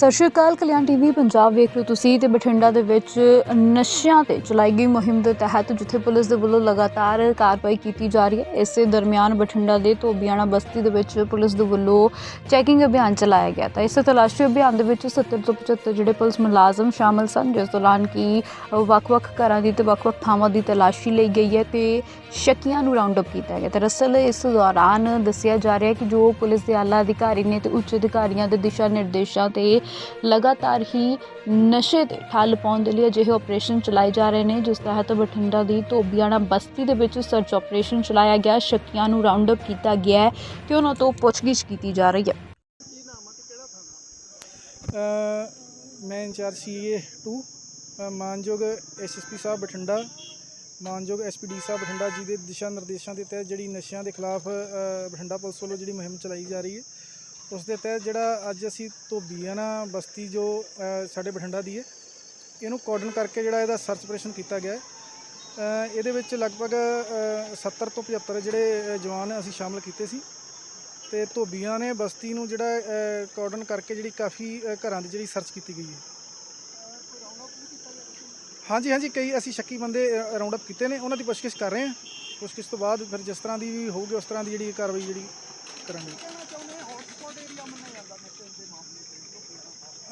ਸਤਿ ਸ਼੍ਰੀ ਅਕਾਲ, ਕਲਿਆਣ ਟੀਵੀ ਪੰਜਾਬ ਵੇਖ ਰਹੇ ਹੋ ਤੁਸੀਂ ਤੇ ਬਠਿੰਡਾ ਦੇ ਵਿੱਚ ਨਸ਼ਿਆਂ ਤੇ ਚਲਾਈ ਗਈ ਮੁਹਿੰਮ ਦੇ ਤਹਿਤ ਜਿੱਥੇ ਪੁਲਿਸ ਦੇ ਵੱਲੋਂ ਲਗਾਤਾਰ ਕਾਰਵਾਈ ਕੀਤੀ ਜਾ ਰਹੀ ਹੈ। ਇਸੇ ਦਰਮਿਆਨ ਬਠਿੰਡਾ ਦੇ ਧੋਬੀਆਣਾ ਬਸਤੀ ਦੇ ਵਿੱਚ ਪੁਲਿਸ ਦੇ ਵੱਲੋਂ ਚੈਕਿੰਗ ਅਭਿਆਨ ਚਲਾਇਆ ਗਿਆ ਤਾਂ ਇਸ ਤਲਾਸ਼ੀ ਅਭਿਆਨ ਦੇ ਵਿੱਚ 70 ਤੋਂ 75 ਜਿਹੜੇ ਪੁਲਿਸ ਮੁਲਾਜ਼ਮ ਸ਼ਾਮਲ ਸਨ, ਜਿਸ ਦੌਰਾਨ ਕਿ ਵੱਖ-ਵੱਖ ਘਰਾਂ ਦੀ ਤੇ ਵੱਖ-ਵੱਖ ਥਾਵਾਂ ਦੀ ਤਲਾਸ਼ੀ ਲਈ ਗਈ ਹੈ ਤੇ ਸ਼ੱਕੀਆਂ ਨੂੰ ਰਾਉਂਡ ਅਪ ਕੀਤਾ ਗਿਆ। ਦਰਅਸਲ ਇਸ ਦੌਰਾਨ ਦੱਸਿਆ ਜਾ ਰਿਹਾ ਹੈ ਕਿ ਜੋ ਪੁਲਿਸ ਦੇ ਆਲਾ ਅਧਿਕਾਰੀ ਨੇ ਤੇ ਉੱਚ ਅਧਿਕਾਰੀਆਂ ਦੇ ਦਿਸ਼ਾ ਨਿਰਦੇਸ਼ਾਂ ਤੇ ਲਗਾਤਾਰ ਹੀ ਨਸ਼ੇ ਤੇ ਠੱਲ ਪਾਉਣ ਦੇ ਲਈ ਅਜਿਹੇ ਆਪਰੇਸ਼ਨ ਚਲਾਏ ਜਾ ਰਹੇ ਨੇ ਜਿਸ ਤਹਿਤ ਬਠਿੰਡਾ ਦੀ ਧੋਬੀਆਣਾ ਬਸਤੀ ਦੇ ਵਿੱਚ ਸਰਚ ਆਪਰੇਸ਼ਨ ਚਲਾਇਆ ਗਿਆ ਸ਼ੱਕੀਆਂ ਨੂੰ ਰਾਉਂਡ ਅਪ ਕੀਤਾ ਗਿਆ ਹੈ ਤੇ ਉਹਨਾਂ ਤੋਂ ਪੁੱਛਗਿੱਛ ਕੀਤੀ ਜਾ ਰਹੀ ਹੈ। ਅ, ਮੈਂ ਇੰਚਾਰਜ ਸੀਏ 2 ਮਾਨਯੋਗ ਐਸਐਸਪੀ ਸਾਹਿਬ ਬਠਿੰਡਾ ਮਾਨਯੋਗ ਐਸਪੀਡੀ ਸਾਹਿਬ ਬਠਿੰਡਾ ਜੀ ਦੇ ਦਿਸ਼ਾ ਨਿਰਦੇਸ਼ਾਂ ਦੇ ਤਹਿਤ ਜਿਹੜੀ ਨਸ਼ਿਆਂ ਦੇ ਖਿਲਾਫ ਬਠਿੰਡਾ ਪੁਲਿਸ ਵੱਲੋਂ ਜਿਹੜੀ ਮੁਹਿੰਮ ਚਲਾਈ ਜਾ ਰਹੀ ਹੈ ਉਸ ਦੇ ਤਹਿਤ ਜਿਹੜਾ ਅੱਜ ਅਸੀਂ ਧੋਬੀਆਣਾ ਬਸਤੀ ਜੋ ਸਾਡੇ ਬਠਿੰਡਾ ਦੀ ਹੈ ਇਹਨੂੰ ਕੋਰਡਨ ਕਰਕੇ ਜਿਹੜਾ ਇਹਦਾ ਸਰਚ ਆਪਰੇਸ਼ਨ ਕੀਤਾ ਗਿਆ ਹੈ। ਇਹਦੇ ਵਿੱਚ ਲਗਭਗ ਅ, 70 ਤੋਂ 75 ਜਿਹੜੇ ਜਵਾਨ ਅਸੀਂ ਸ਼ਾਮਲ ਕੀਤੇ ਸੀ। ਤੇ ਧੋਬੀਆਂ ਨੇ ਬਸਤੀ ਨੂੰ ਜਿਹੜਾ ਕੋਰਡਨ ਕਰਕੇ ਜਿਹੜੀ ਕਾਫੀ ਘਰਾਂ ਦੀ ਜਿਹੜੀ ਸਰਚ ਕੀਤੀ ਗਈ ਹੈ। ਹਾਂਜੀ ਹਾਂਜੀ ਕਈ ਅਸੀਂ ਸ਼ੱਕੀ ਬੰਦੇ ਰਾਉਂਡ ਅਪ ਕੀਤੇ ਨੇ ਉਹਨਾਂ ਦੀ ਪੁੱਛਗਿੱਛ ਕਰ ਰਹੇ ਹਾਂ। ਪੁੱਛਗਿੱਛ ਤੋਂ ਬਾਅਦ ਫਿਰ ਜਿਸ ਤਰ੍ਹਾਂ ਦੀ ਵੀ ਹੋਊਗੀ ਉਸ ਤਰ੍ਹਾਂ ਦੀ ਜਿਹੜੀ ਕਾਰਵਾਈ ਜਿਹੜੀ ਕਰਾਂਗੇ।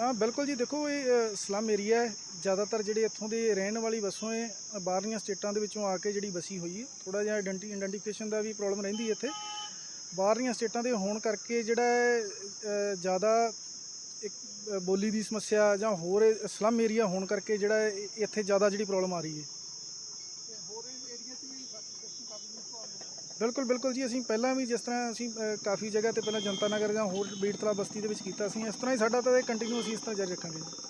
ਹਾਂ ਬਿਲਕੁਲ ਜੀ। ਦੇਖੋ ਇਹ ਸਲਮ ਏਰੀਆ ਹੈ। ਜ਼ਿਆਦਾਤਰ ਜਿਹੜੇ ਇੱਥੋਂ ਦੇ ਰਹਿਣ ਵਾਲੀ ਵਸੋਂ ਹੈ ਬਾਹਰਲੀਆਂ ਸਟੇਟਾਂ ਦੇ ਵਿੱਚੋਂ ਆ ਕੇ ਜਿਹੜੀ ਵਸੀ ਹੋਈ ਹੈ। ਥੋੜਾ ਜਿਹਾ ਆਇਡੈਂਟੀ ਆਇਡੈਂਟੀਫਿਕੇਸ਼ਨ ਦਾ ਵੀ ਪ੍ਰੋਬਲਮ ਰਹਿੰਦੀ ਹੈ ਇੱਥੇ। ਬਾਹਰਲੀਆਂ ਸਟੇਟਾਂ ਦੇ ਹੋਣ ਕਰਕੇ ਜਿਹੜਾ ਹੈ, ਜ਼ਿਆਦਾ ਇੱਕ ਬੋਲੀ ਦੀ ਸਮੱਸਿਆ ਜਾਂ ਹੋਰ ਸਲਮ ਏਰੀਆ ਹੋਣ ਕਰਕੇ ਜਿਹੜਾ ਇੱਥੇ ਜ਼ਿਆਦਾ ਜਿਹੜੀ ਪ੍ਰੋਬਲਮ ਆ ਰਹੀ ਹੈ। ਬਿਲਕੁਲ ਬਿਲਕੁਲ ਜੀ। ਅਸੀਂ ਪਹਿਲਾਂ ਵੀ ਜਿਸ ਤਰ੍ਹਾਂ ਅਸੀਂ ਕਾਫੀ ਜਗ੍ਹਾ ਤੇ ਪਹਿਲਾਂ ਜਨਤਾ ਨਗਰ ਜਾਂ ਹੋਰ ਬੀੜ ਬਸਤੀ ਦੇ ਵਿੱਚ ਕੀਤਾ ਸੀ, ਇਸ ਤਰ੍ਹਾਂ ਹੀ ਸਾਡਾ ਤਾਂ ਇਹ ਕੰਟੀਨਿਊ ਅਸੀਂ ਇਸ ਤਰ੍ਹਾਂ ਜਾਰੀ ਰੱਖਾਂਗੇ ਜੀ।